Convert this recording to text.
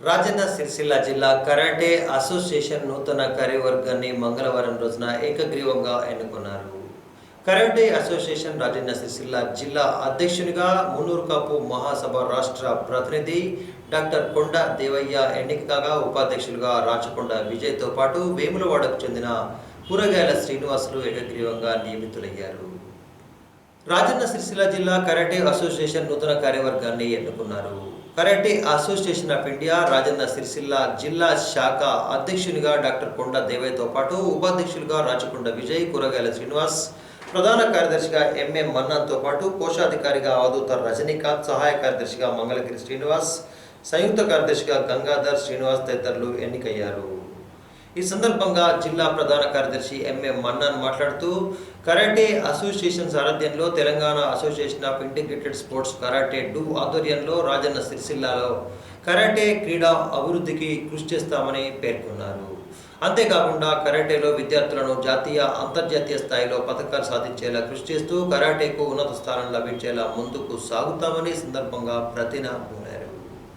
రాజన్న సిరిసిల్ల జిల్లా karate association నూతన కార్యవర్గాన్ని మంగళవారం రోజున ఏకగ్రీవంగా ఎన్నుకున్నారు. కరాటే అసోసియేషన్ రాజన్న సిరిసిల్ల జిల్లా అధ్యక్షునిగా మున్నూరు కాపు మహాసభ రాష్ట్ర ప్రతినిధి డాక్టర్ కొండ దేవయ్య ఎన్నిక కాగా ఉపాధ్యక్షులుగా రాచకొండ విజయ్తో పాటు వేములవాడకు చెందిన కూరగాయల శ్రీనివాసులు ఏకగ్రీవంగా నియమితులయ్యారు. రాజన్న సిరిసిల్ల జిల్లా కరాటే అసోసియేషన్ నూతన కార్యవర్గాన్ని ఎన్నుకున్నారు. Karate association of India Rajanna Sircilla జిల్లా శాఖ అధ్యక్షునిగా డాక్టర్ కొండ దేవయ్యతో పాటు ఉపాధ్యక్షులుగా రాచకొండ విజయ్ కూరగాయల శ్రీనివాస్ ప్రధాన కార్యదర్శిగా ఎంఎం మన్నాన్తో పాటు కోశాధికారిగా అవధూత రజనీకాంత్ సహాయ కార్యదర్శిగా మంగళగిరి శ్రీనివాస్ సంయుక్త కార్యదర్శిగా గంగాధర్ శ్రీనివాస్ తదితరులు ఎన్నికయ్యారు. ఈ సందర్భంగా జిల్లా ప్రధాన కార్యదర్శి ఎంఎం మన్నాన్ మాట్లాడుతూ కరాటే అసోసియేషన్ సారథ్యంలో Telangana association of integrated sports karate do ఆధ్వర్యంలో రాజన్న సిరిసిల్లాలో కరాటే క్రీడా అభివృద్ధికి కృషి చేస్తామని పేర్కొన్నారు. అంతేకాకుండా కరాటేలో విద్యార్థులను జాతీయ అంతర్జాతీయ స్థాయిలో పథకాలు సాధించేలా కృషి చేస్తూ కరాటేకు ఉన్నత స్థానం లభించేలా ముందుకు సాగుతామని సందర్భంగా ప్రతిన పూనారు